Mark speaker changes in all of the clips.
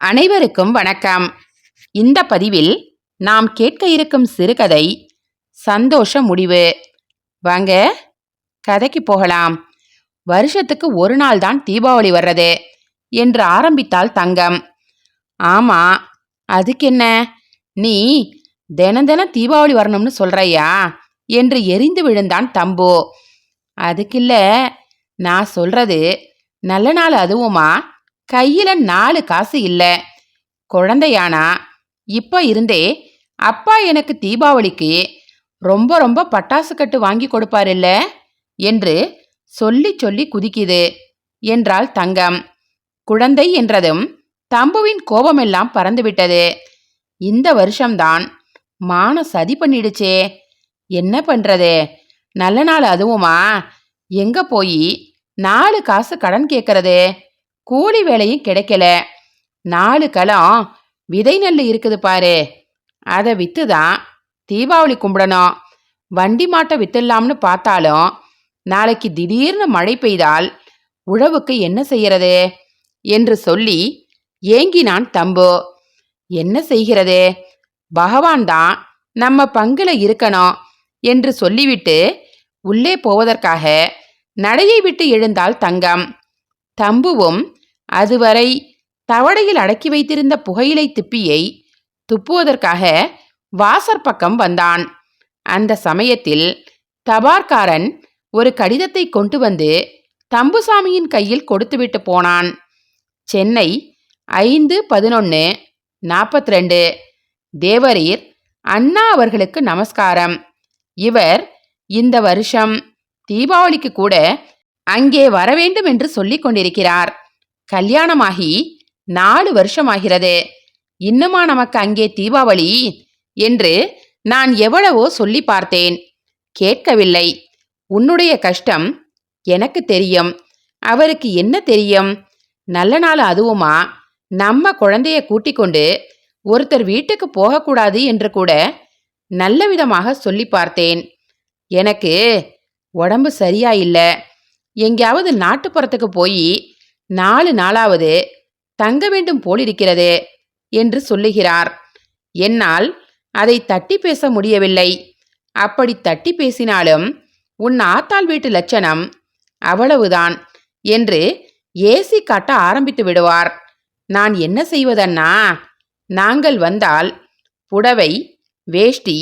Speaker 1: அனைவருக்கும் வணக்கம். இந்த பதிவில் நாம் கேட்க இருக்கும் சிறுகதை சந்தோஷ முடிவு. வாங்க கதைக்கு போகலாம். வருஷத்துக்கு ஒரு நாள் தான் தீபாவளி வர்றது என்று ஆரம்பித்தாள் தங்கம். ஆமா அதுக்கென்ன நீ தினம் தினம் தீபாவளி வரணும்னு சொல்றையா? என்று எரிந்து விழுந்தான் தம்பு. அதுக்கில்ல நான் சொல்றது நல்ல நாள் அதுவுமா? கையில நாலு காசு இல்ல. குழந்தையானா? இப்ப இருந்தே அப்பா எனக்கு தீபாவளிக்கு ரொம்ப ரொம்ப பட்டாசு கட்டு வாங்கி கொடுப்பாருல்ல? என்று சொல்லி சொல்லி குதிக்குது என்றாள் தங்கம். குழந்தை என்றதும் தம்புவின் கோபமெல்லாம் பறந்துவிட்டது இந்த வருஷம்தான் மான சதி பண்ணிடுச்சே. என்ன பண்றது? நல்ல நாள் அதுவுமா? எங்க போய் நாலு காசு கடன் கேட்கறது கூலி வேலையும் கிடைக்கல. நாலு களம் விதை நெல் இருக்குது பாரு. அதை விற்று தான் தீபாவளி கும்பிடணும். வண்டி மாட்டை வித்துடலாம்னு பார்த்தாலும் நாளைக்கு திடீர்னு மழை பெய்தால் உழவுக்கு என்ன செய்யறது? என்று சொல்லி ஏங்கினான் தம்பு. என்ன செய்கிறது? பகவான் தான் நம்ம பங்குல இருக்கணும் என்று சொல்லிவிட்டு உள்ளே போவதற்காக நடையை விட்டு எழுந்தாள் தங்கம். தம்புவும் அதுவரை தவடையில் அடக்கி வைத்திருந்த புகையிலை திப்பியை துப்புவதற்காக வாசற்பக்கம் வந்தான். அந்த சமயத்தில் தபார்காரன் ஒரு கடிதத்தை கொண்டு வந்து தம்புசாமியின் கையில் கொடுத்துவிட்டு போனான். சென்னை ஐந்து பதினொன்று நாற்பத்தி ரெண்டு தேவரீர் அண்ணா அவர்களுக்கு நமஸ்காரம். இவர் இந்த வருஷம் தீபாவளிக்கு கூட அங்கே வரவேண்டும் என்று சொல்லிக் கொண்டிருக்கிறார். கல்யாணமாகி நாலு வருஷமாகிறது. இன்னுமா நமக்கு அங்கே தீபாவளி? என்று நான் எவ்வளவோ சொல்லி பார்த்தேன். கேட்கவில்லை. உன்னுடைய கஷ்டம் எனக்கு தெரியும். அவருக்கு என்ன தெரியும்? நல்ல நாள் அதுவுமா? நம்ம குழந்தைய கூட்டிக் கொண்டு ஒருத்தர் வீட்டுக்கு போகக்கூடாது என்று கூட நல்ல விதமாக சொல்லி பார்த்தேன். எனக்கு உடம்பு சரியா இல்லை எங்கேயாவது நாட்டுப்புறத்துக்கு போய் நாலு நாளாவது தங்க வேண்டும் போலிருக்கிறது என்று சொல்லுகிறார். என்னால் அதை தட்டி பேச முடியவில்லை. அப்படி தட்டி பேசினாலும் உன் ஆத்தாள் வீட்டு லட்சணம் அவ்வளவுதான் என்று ஏசி காட்ட ஆரம்பித்து விடுவார். நான் என்ன செய்வதன்னா நாங்கள் வந்தால் புடவை வேஷ்டி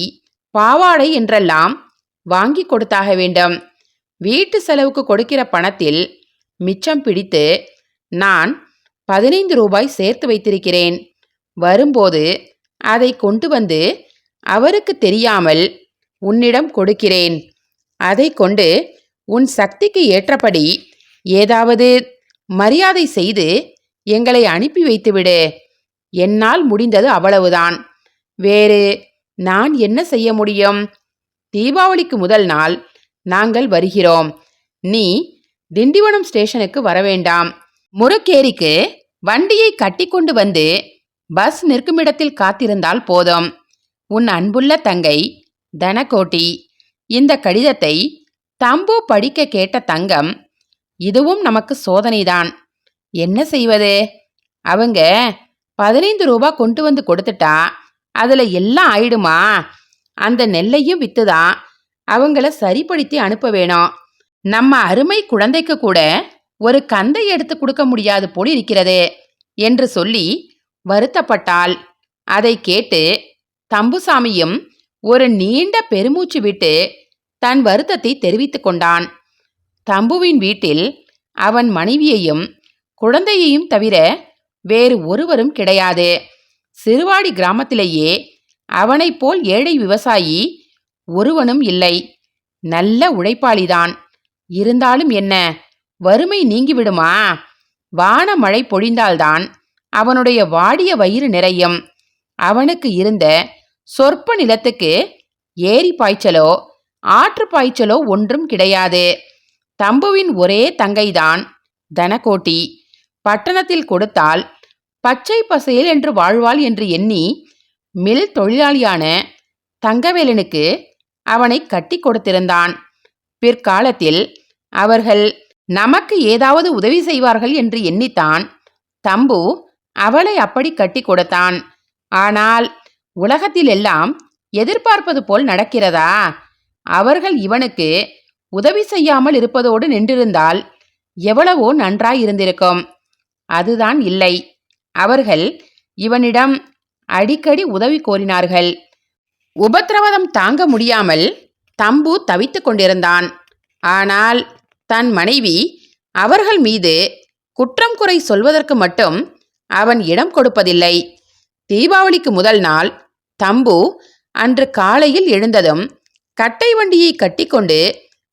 Speaker 1: பாவாடை என்றெல்லாம் வாங்கி கொடுத்தாக வேண்டும். வீட்டு செலவுக்கு கொடுக்கிற பணத்தில் மிச்சம் பிடித்து நான் பதினைந்து ரூபாய் சேர்த்து வைத்திருக்கிறேன். வரும்போது அதை கொண்டு வந்து அவருக்கு தெரியாமல் உன்னிடம் கொடுக்கிறேன். அதை கொண்டு உன் சக்திக்கு ஏற்றபடி ஏதாவது மரியாதை செய்து எங்களை அனுப்பி வைத்துவிடு. என்னால் முடிந்தது அவ்வளவுதான். வேறு நான் என்ன செய்ய முடியும்? தீபாவளிக்கு முதல் நாள் நாங்கள் வருகிறோம். நீ திண்டிவனம் ஸ்டேஷனுக்கு வரவேண்டாம். முறுக்கேரிக்கு வண்டியை கட்டிக்கொண்டு வந்து பஸ் நிற்குமிடத்தில் காத்திருந்தால் போதும். உன் அன்புள்ள தங்கை தனகோட்டி இந்த கடிதத்தை தம்பு படிக்க கேட்ட தங்கம் இதுவும் நமக்கு சோதனைதான். என்ன செய்வது? அவங்க பதினைந்து ரூபா கொண்டு வந்து கொடுத்துட்டா அதில் எல்லாம் ஆயிடுமா? அந்த நெல்லையும் விற்றுதான் அவங்கள சரிப்படுத்தி அனுப்ப வேணும். நம்ம அருமை குழந்தைக்கு கூட ஒரு கந்தை எடுத்து கொடுக்க முடியாது போல் இருக்கிறது என்று சொல்லி வருத்தப்பட்டாள். அதை கேட்டு தம்புசாமியும் ஒரு நீண்ட பெருமூச்சு விட்டு தன் வருத்தத்தை தெரிவித்து கொண்டான். தம்புவின் வீட்டில் அவன் மனைவியையும் குழந்தையையும் தவிர வேறு ஒருவரும் கிடையாது. சிறுவாடி கிராமத்திலேயே அவனைப் போல் ஏழை விவசாயி ஒருவனும் இல்லை. நல்ல உழைப்பாளிதான். இருந்தாலும் என்ன? வறுமை நீங்கிவிடுமா? வான மழை பொழிந்தால்தான் அவனுடைய வாடிய வயிறு நிறையும். அவனுக்கு இருந்த சொற்ப நிலத்துக்கு ஏரி பாய்ச்சலோ ஆற்று பாய்ச்சலோ ஒன்றும் கிடையாது. தம்புவின் ஒரே தங்கைதான் தனகோட்டி பட்டணத்தில் கொடுத்தால் பச்சை பசையில் என்று வாழ்வாள் என்று எண்ணி மில் தொழிலாளியான தங்கவேலனுக்கு அவனை கட்டி கொடுத்திருந்தான். பிற்காலத்தில் அவர்கள் நமக்கு ஏதாவது உதவி செய்வார்கள் என்று எண்ணித்தான். தம்பு அவளை அப்படி கட்டி கொடுத்தான். ஆனால் உலகத்தில் எல்லாம் எதிர்பார்ப்பது போல் நடக்கிறதா? அவர்கள் இவனுக்கு உதவி செய்யாமல் இருப்பதோடு நின்றிருந்தால் எவ்வளவோ நன்றாயிருந்திருக்கும் அதுதான் இல்லை. அவர்கள் இவனிடம் அடிக்கடி உதவி கோரினார்கள். உபத்திரவதம் தாங்க முடியாமல் தம்பு தவித்துக் கொண்டிருந்தான். ஆனால் தன் மனைவி அவர்கள் மீது குற்றம் குறை சொல்வதற்கு மட்டும் அவன் இடம் கொடுப்பதில்லை. தீபாவளிக்கு முதல் நாள் தம்பு அன்று காலையில் எழுந்ததும் கட்டை வண்டியை கட்டிக்கொண்டு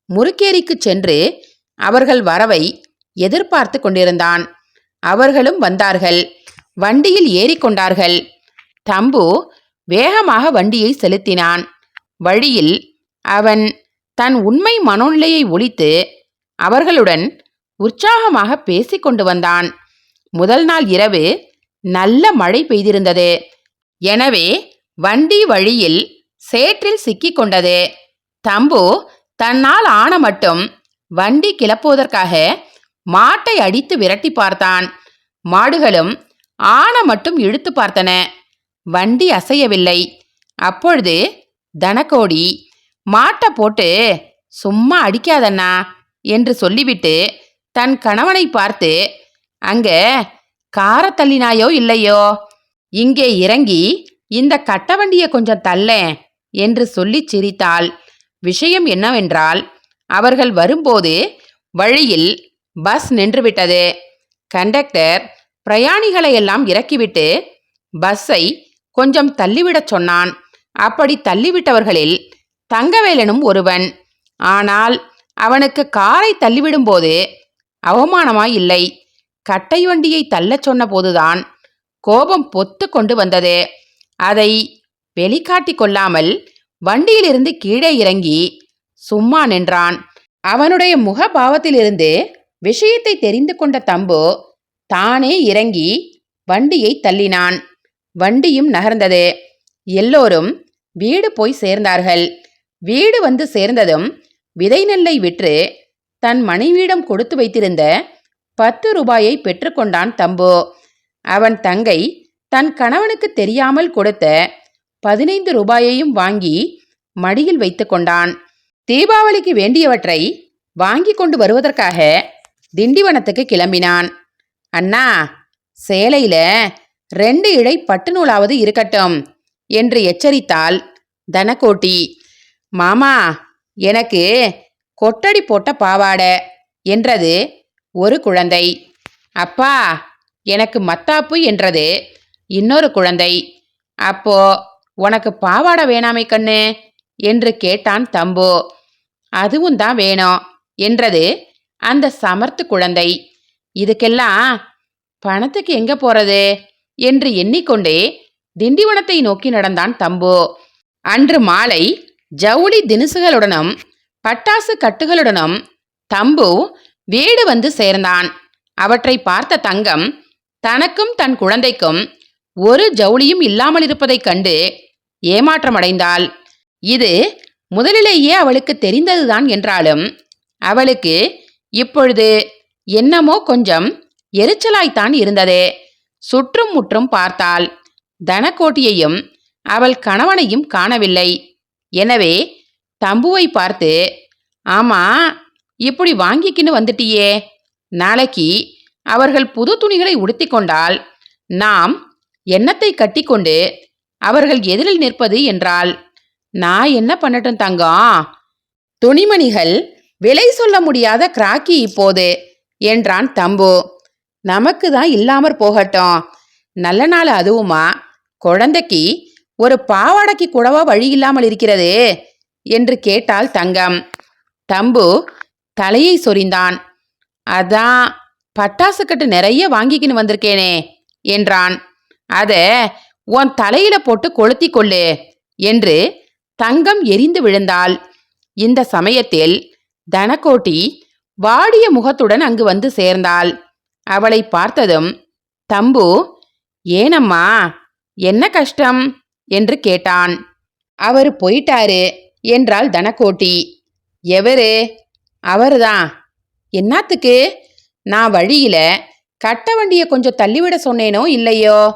Speaker 1: முறுக்கேரிக்கு சென்று அவர்கள் வரவை எதிர்பார்த்து கொண்டிருந்தான். அவர்களும் வந்தார்கள். வண்டியில் ஏறிக்கொண்டார்கள் தம்பு வேகமாக வண்டியை செலுத்தினான். வழியில் அவன் தன் உண்மை மனோநிலையை ஒழித்து அவர்களுடன் உற்சாகமாக பேசிக் கொண்டு வந்தான். முதல் நாள் இரவு நல்ல மழை பெய்திருந்தது. எனவே வண்டி வழியில் சேற்றில் சிக்கிக் கொண்டது. தம்பு தன்னால் ஆன மட்டும் வண்டி கிளப்புவதற்காக மாட்டை அடித்து விரட்டி பார்த்தான். மாடுகளும் ஆன மட்டும் இழுத்து பார்த்தன. வண்டி அசையவில்லை. அப்பொழுது தனக்கோடி மாட்டை போட்டு சும்மா அடிக்காதண்ணா. என்று சொல்லிவிட்டு தன் கணவனை பார்த்து அங்க கார தள்ளினாயோ இல்லையோ? இங்கே இறங்கி இந்த கட்டவண்டியை கொஞ்சம் தள்ளேன் என்று சொல்லி சிரித்தாள். விஷயம் என்னவென்றால் அவர்கள் வரும்போது வழியில் பஸ் நின்றுவிட்டது. கண்டக்டர் பிரயாணிகளை எல்லாம் இறக்கிவிட்டு பஸ்ஸை கொஞ்சம் தள்ளிவிடச் சொன்னான். அப்படி தள்ளிவிட்டவர்களில் தங்கவேலனும் ஒருவன். ஆனால் அவனுக்கு காரை தள்ளிவிடும்போது அவமானமாய் இல்லை. கட்டை வண்டியை தள்ளச் சொன்ன போதுதான் கோபம் பொத்து கொண்டு வந்தது. அதை வெளிக்காட்டி கொள்ளாமல் வண்டியிலிருந்து கீழே இறங்கி சும்மா நின்றான். அவனுடைய முகபாவத்திலிருந்து விஷயத்தை தெரிந்து கொண்ட தம்பு தானே இறங்கி வண்டியை தள்ளினான். வண்டியும் நகர்ந்தது. எல்லோரும் வீடு போய் சேர்ந்தார்கள். வீடு வந்து சேர்ந்ததும் விதை நெல்லை விற்று தன் மனைவியிடம் கொடுத்து வைத்திருந்த பத்து ரூபாயை பெற்றுக்கொண்டான் தம்பு. அவன் தங்கை தன் கணவனுக்கு தெரியாமல் கொடுத்த பதினைந்து ரூபாயையும் வாங்கி மடியில் வைத்து கொண்டான். தீபாவளிக்கு வேண்டியவற்றை வாங்கி கொண்டு வருவதற்காக திண்டிவனத்துக்கு கிளம்பினான். அண்ணா சேலையில ரெண்டு இழை பட்டு நூலாவது இருக்கட்டும் என்று எச்சரித்தாள் தனக்கோட்டி. மாமா எனக்கு கொட்டடி போட்ட பாவாடை என்றது ஒரு குழந்தை. அப்பா எனக்கு மத்தாப்பு என்றது இன்னொரு குழந்தை. அப்போ உனக்கு பாவாடை வேணாமை கண்ணு என்று கேட்டான் தம்பு. அதுவும் தான் வேணும் என்றது அந்த சமர்த்து குழந்தை. இதுக்கெல்லாம் பணத்துக்கு எங்க போறது என்று எண்ணிக்கொண்டே திண்டிவனத்தை நோக்கி நடந்தான் தம்பு. அன்று மாலை ஜவுளி தினுசுகளுடனும் பட்டாசு கட்டுகளுடனும் தம்பு வீடு வந்து சேர்ந்தான். அவற்றை பார்த்த தங்கம் தனக்கும் தன் குழந்தைக்கும் ஒரு ஜவுளியும் இல்லாமல் இருப்பதைக் கண்டு ஏமாற்றமடைந்தாள். இது முதலிலேயே அவளுக்கு தெரிந்ததுதான் என்றாலும் அவளுக்கு இப்பொழுது என்னமோ கொஞ்சம் எரிச்சலாய்த்தான் இருந்தது. சுற்றும் முற்றும் பார்த்தாள். தனக்கோட்டியையும் அவள் கணவனையும் காணவில்லை. எனவே தம்புவை பார்த்து ஆமா இப்படி வாங்கிக்கின்னு வந்துட்டியே. நாளைக்கு அவர்கள் புது துணிகளை உடுத்தி கொண்டால் நாம் எண்ணத்தை கட்டிக்கொண்டு அவர்கள் எதிரில் நிற்பது என்றால் நான் என்ன பண்ணட்டும் தங்கம்? துணிமணிகள் விலை சொல்ல முடியாத கிராக்கி இப்போது என்றான் தம்பு. நமக்கு தான் இல்லாமற் போகட்டும். நல்ல நாள் அதுவுமா. குழந்தைக்கு ஒரு பாவாடைக்கு கூடவா வழி இல்லாமல் இருக்கிறது? என்று கேட்டாள் தங்கம். தம்பு தலையை சொரிந்தான். அதான் பட்டாசு கட்டு நிறைய வாங்கிக்கின்னு வந்திருக்கேனே என்றான். அத உன் தலையில போட்டு கொளுத்தி கொள்ளு என்று தங்கம் எரிந்து விழுந்தாள். இந்த சமயத்தில் தனக்கோட்டி வாடிய முகத்துடன் அங்கு வந்து சேர்ந்தாள். அவளை பார்த்ததும் தம்பு ஏனம்மா என்ன கஷ்டம்? என்று கேட்டான். அவர் போயிட்டாரு என்றாள் தனக்கோட்டி. எவரு? அவர்தான் என்னாத்துக்கு? நான் வழியில கட்ட வண்டியை கொஞ்சம் தள்ளிவிட சொன்னேனோ இல்லையோ?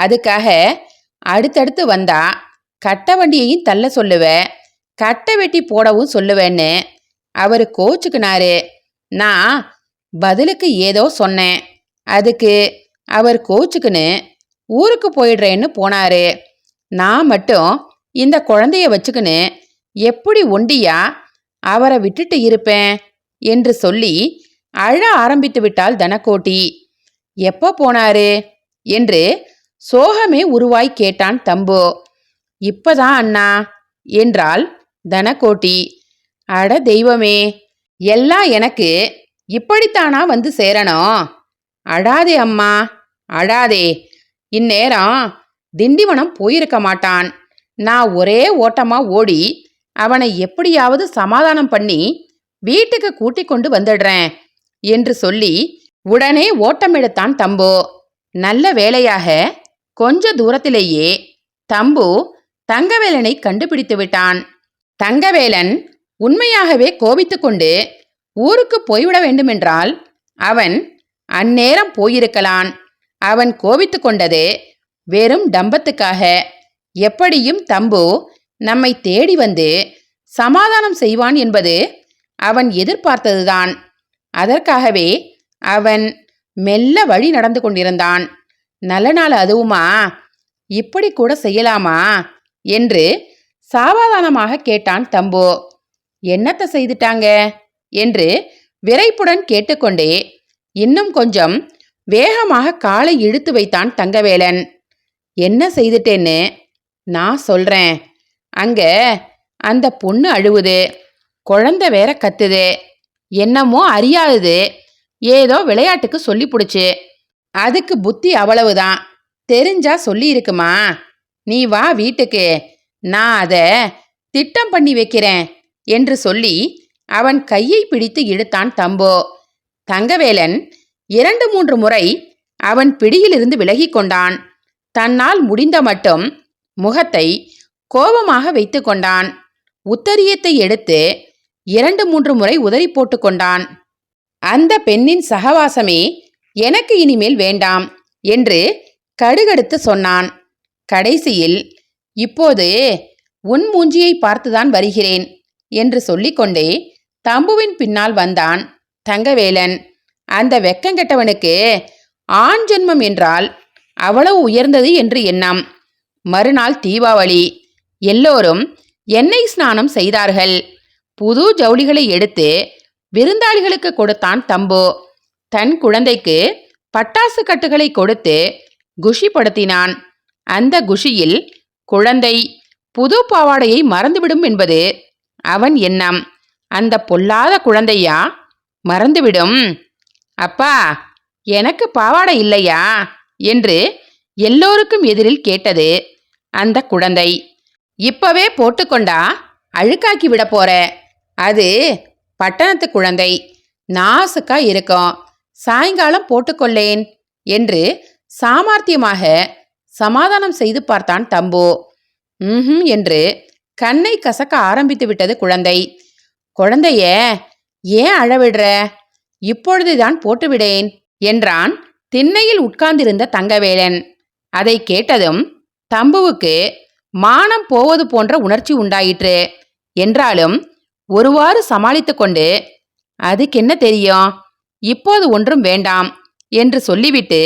Speaker 1: அதுக்காக அடுத்தடுத்து வந்தா கட்ட வண்டியையும் தள்ள சொல்லுவேன் கட்டை வெட்டி போடவும் சொல்லுவேன்னு அவர் கோச்சுக்கினாரு. நான் பதிலுக்கு ஏதோ சொன்னேன். அதுக்கு அவர் கோச்சுக்குன்னு ஊருக்கு போயிடுறேன்னு போனாரு. நான் மட்டும் இந்த குழந்தைய வச்சுக்கின்னு எப்படி ஒண்டியா அவரை விட்டுட்டு இருப்பேன் என்று சொல்லி அழ ஆரம்பித்து விட்டாள் தனக்கோட்டி. எப்போ போனாரு என்று சோகமே உருவாய் கேட்டான் தம்பு. இப்பதான் அண்ணா என்றாள் தனக்கோட்டி. அட தெய்வமே எல்லாம் எனக்கு இப்படித்தானா வந்து சேரணும்? அழாதே அம்மா அழாதே இந்நேரம் திண்டிவனம் போயிருக்க மாட்டான். நான் ஒரே ஓட்டமா ஓடி அவனை எப்படியாவது சமாதானம் பண்ணி வீட்டுக்கு கூட்டிக் கொண்டு வந்துடுறேன் என்று சொல்லி உடனே ஓட்டமெடுத்தான் தம்பு. நல்ல வேலையாக கொஞ்ச தூரத்திலேயே தம்பு தங்கவேலனை கண்டுபிடித்து விட்டான். தங்கவேலன் உண்மையாகவே கோபித்துக்கொண்டு ஊருக்கு போய்விட வேண்டுமென்றால் அவன் அந்நேரம் போயிருக்கலான் அவன் கோபித்து கொண்டது வெறும் டம்பத்துக்காக எப்படியும் தம்பு நம்மை தேடி வந்து சமாதானம் செய்வான் என்பது அவன் எதிர்பார்த்ததுதான். அதற்காகவே அவன் மெல்ல வழி நடந்து கொண்டிருந்தான். நல்ல நாள் அதுவுமா? இப்படி கூட செய்யலாமா? என்று சாவதானமாக கேட்டான் தம்பு. என்னத்தை செய்துட்டாங்க? என்று விரைப்புடன் கேட்டுக்கொண்டே இன்னும் கொஞ்சம் வேகமாக காலை இழுத்து வைத்தான் தங்கவேலன். என்ன செய்துட்டேன்னு நான் சொல்கிறேன் அங்கே அந்த பொண்ணு அழுவுது குழந்தை வேற கத்துது என்னமோ அறியாதது ஏதோ விளையாட்டுக்கு சொல்லி புடிச்சு அதுக்கு புத்தி அவ்வளவுதான். தெரிஞ்சா சொல்லி இருக்குமா நீ வா வீட்டுக்கு நான் அதை திட்டம் பண்ணி வைக்கிறேன் என்று சொல்லி அவன் கையை பிடித்து இழுத்தான் தம்போ. தங்கவேலன் இரண்டு மூன்று முறை அவன் பிடியிலிருந்து விலகிக் கொண்டான் தன்னால் முடிந்த மட்டும் முகத்தை கோபமாக வைத்து கொண்டான். உத்தரியத்தை எடுத்து இரண்டு மூன்று முறை உதறி போட்டு கொண்டான். அந்த பெண்ணின் சகவாசமே எனக்கு இனிமேல் வேண்டாம் என்று கடுகடுத்து சொன்னான். கடைசியில் இப்போது உன் மூஞ்சியை பார்த்துதான் வருகிறேன் என்று சொல்லிக்கொண்டே தம்புவின் பின்னால் வந்தான் தங்கவேலன். அந்த வெக்கங்கெட்டவனுக்கு ஆண் ஜென்மம் என்றால் அவ்வளவு உயர்ந்தது என்று எண்ணம். மறுநாள் தீபாவளி. எல்லோரும் எண்ணெய் ஸ்நானம் செய்தார்கள். புது ஜவுளிகளை எடுத்து விருந்தாளிகளுக்கு கொடுத்தான் தம்பு. தன் குழந்தைக்கு பட்டாசு கட்டுகளை கொடுத்து குஷிப்படுத்தினான். அந்த குஷியில் குழந்தை புது பாவாடையை மறந்துவிடும் என்பது அவன் எண்ணம். அந்த பொல்லாத குழந்தையா? மறந்துவிடும். அப்பா எனக்கு பாவாடை இல்லையா? என்று எல்லோருக்கும் எதிரில் கேட்டது அந்த குழந்தை. இப்பவே போட்டுக்கொண்டா? அழுக்காக்கி விட போற? அது பட்டணத்து குழந்தை. நாசுக்கா இருக்கும். சாயங்காலம் போட்டுக்கொள்ளேன் என்று சாமர்த்தியமாக சமாதானம் செய்து பார்த்தான் தம்பு. ம் என்று கண்ணை கசக்க ஆரம்பித்து விட்டது குழந்தை. குழந்தைய ஏன் அழவிடுற இப்பொழுதுதான் போட்டுவிடேன் என்றான் திண்ணையில் உட்கார்ந்திருந்த தங்கவேலன். அதை கேட்டதும் தம்புவுக்கு மானம் போவது போன்ற உணர்ச்சி உண்டாயிற்று. என்றாலும் ஒருவாறு சமாளித்து கொண்டு அதுக்கென்ன தெரியும்? இப்போது ஒன்றும் வேண்டாம் என்று சொல்லிவிட்டு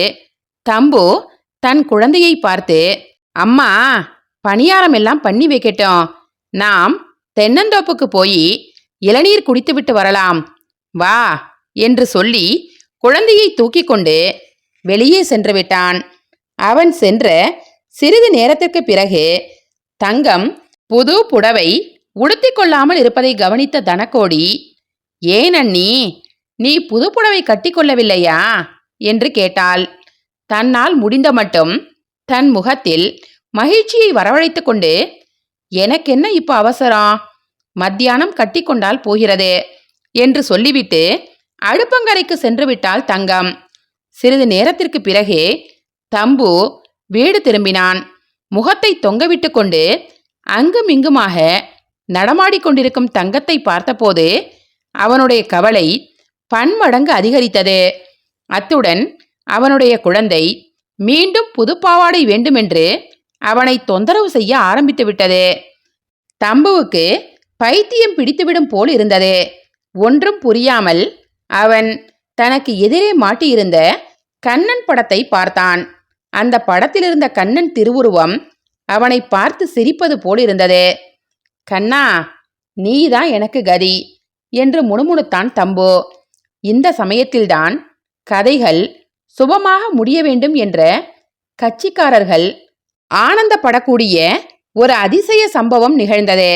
Speaker 1: தம்பு தன் குழந்தையை பார்த்து அம்மா பணியாரம் எல்லாம் பண்ணி வைக்கட்டும். நாம் தென்னந்தோப்புக்கு போய் இளநீர் குடித்துவிட்டு வரலாம். வா என்று சொல்லி குழந்தையை தூக்கிக் கொண்டு வெளியே சென்று விட்டான் அவன் சென்ற சிறிது நேரத்திற்கு பிறகு தங்கம் புது புடவை உடுத்தி கொள்ளாமல் இருப்பதை கவனித்த தனக்கோடி ஏன் அண்ணி நீ புது புடவை கட்டிக்கொள்ளவில்லையா என்று கேட்டாள். தன்னால் முடிந்த மட்டும் தன் முகத்தில் மகிழ்ச்சியை வரவழைத்து கொண்டு எனக்கென்ன இப்போ அவசரம்? மத்தியானம் கட்டிக்கொண்டால் போகிறது என்று சொல்லிவிட்டு அடுப்பங்கரைக்கு சென்று விட்டாள் தங்கம். சிறிது நேரத்திற்கு பிறகே தம்பு வீடு திரும்பினான். முகத்தை தொங்கவிட்டு கொண்டு அங்கும் இங்குமாக நடமாடிக்கொண்டிருக்கும் தங்கத்தை பார்த்தபோது அவனுடைய கவலை பன்மடங்கு அதிகரித்தது. அத்துடன் அவனுடைய குழந்தை மீண்டும் புதுப்பாவாடை வேண்டுமென்று அவனை தொந்தரவு செய்ய ஆரம்பித்து விட்டது. தம்புவுக்கு பைத்தியம் பிடித்துவிடும் போல் இருந்தது. ஒன்றும் புரியாமல் அவன் தனக்கு எதிரே மாட்டியிருந்த கண்ணன் படத்தை பார்த்தான். அந்த படத்தில் இருந்த கண்ணன் திருவுருவம் அவனை பார்த்து சிரிப்பது போல் இருந்தது. கண்ணா நீதான் எனக்கு கதி என்று முணுமுணுத்தான் தம்பு. இந்த சமயத்தில்தான் கதைகள் சுபமாக முடிய வேண்டும் என்ற கட்சிக்காரர்கள் ஆனந்தப்படக்கூடிய ஒரு அதிசய சம்பவம் நிகழ்ந்தது.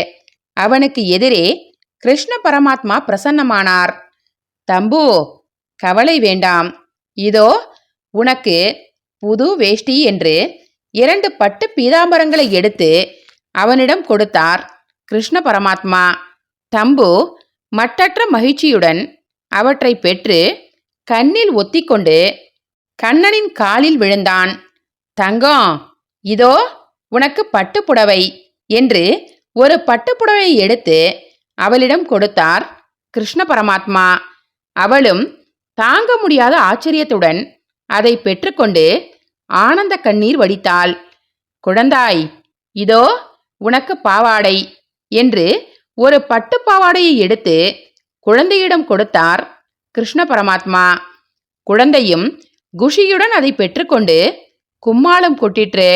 Speaker 1: அவனுக்கு எதிரே கிருஷ்ண பரமாத்மா பிரசன்னமானார். தம்பு கவலை வேண்டாம். இதோ உனக்கு புது வேஷ்டி என்று இரண்டு பட்டு பீதாம்பரங்களை எடுத்து அவனிடம் கொடுத்தார். கிருஷ்ண பரமாத்மா தம்பு மட்டற்ற மகிழ்ச்சியுடன் அவற்றை பெற்று கண்ணில் ஒத்திக்கொண்டு கண்ணனின் காலில் விழுந்தான். தங்கம் இதோ உனக்கு பட்டுப்புடவை என்று ஒரு பட்டுப்புடவை எடுத்து அவளிடம் கொடுத்தார் கிருஷ்ண பரமாத்மா. அவளும் தாங்க முடியாத ஆச்சரியத்துடன் அதை பெற்றுக்கொண்டு ஆனந்த கண்ணீர் வடித்தாள். குழந்தாய் இதோ உனக்கு பாவாடை என்று ஒரு பட்டு பாவாடையை எடுத்து குழந்தையிடம் கொடுத்தார் கிருஷ்ண பரமாத்மா. குழந்தையும் குஷியுடன் அதை பெற்றுக்கொண்டு கும்மாளம் கொட்டிற்று.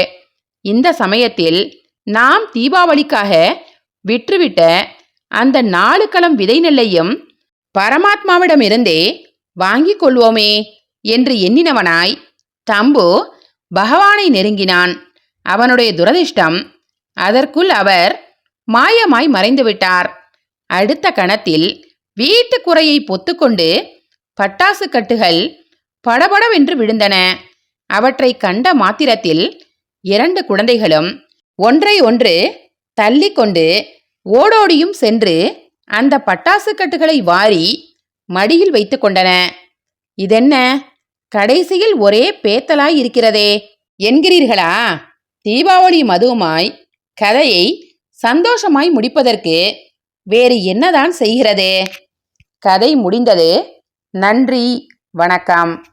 Speaker 1: இந்த சமயத்தில் நாம் தீபாவளிக்காக விற்றுவிட்ட அந்த நாலு களம் விதை நெல்லையும் பரமாத்மாவிடமிருந்தே வாங்கிக் கொள்வோமே என்று எண்ணினவனாய் தம்பு பகவானை நெருங்கினான். அவனுடைய துரதிர்ஷ்டம் அதற்குள் அவர் மாயமாய் மறைந்துவிட்டார் அடுத்த கணத்தில் வீட்டு குறையை பொத்துக்கொண்டு பட்டாசு கட்டுகள் படபடவென்று விழுந்தன. அவற்றை கண்ட மாத்திரத்தில் இரண்டு குழந்தைகளும் ஒன்றை ஒன்று தள்ளிக்கொண்டு ஓடோடியும் சென்று அந்த பட்டாசு கட்டுகளை வாரி மடியில் வைத்து கொண்டன. இதென்ன? கடைசியில் ஒரே பேத்தலாய் இருக்கிறதே. என்கிறீர்களா? தீபாவளி மதுவுமாய் கதையை சந்தோஷமாய் முடிப்பதற்கு வேறு என்னதான் செய்கிறது? கதை முடிந்தது. நன்றி. வணக்கம்.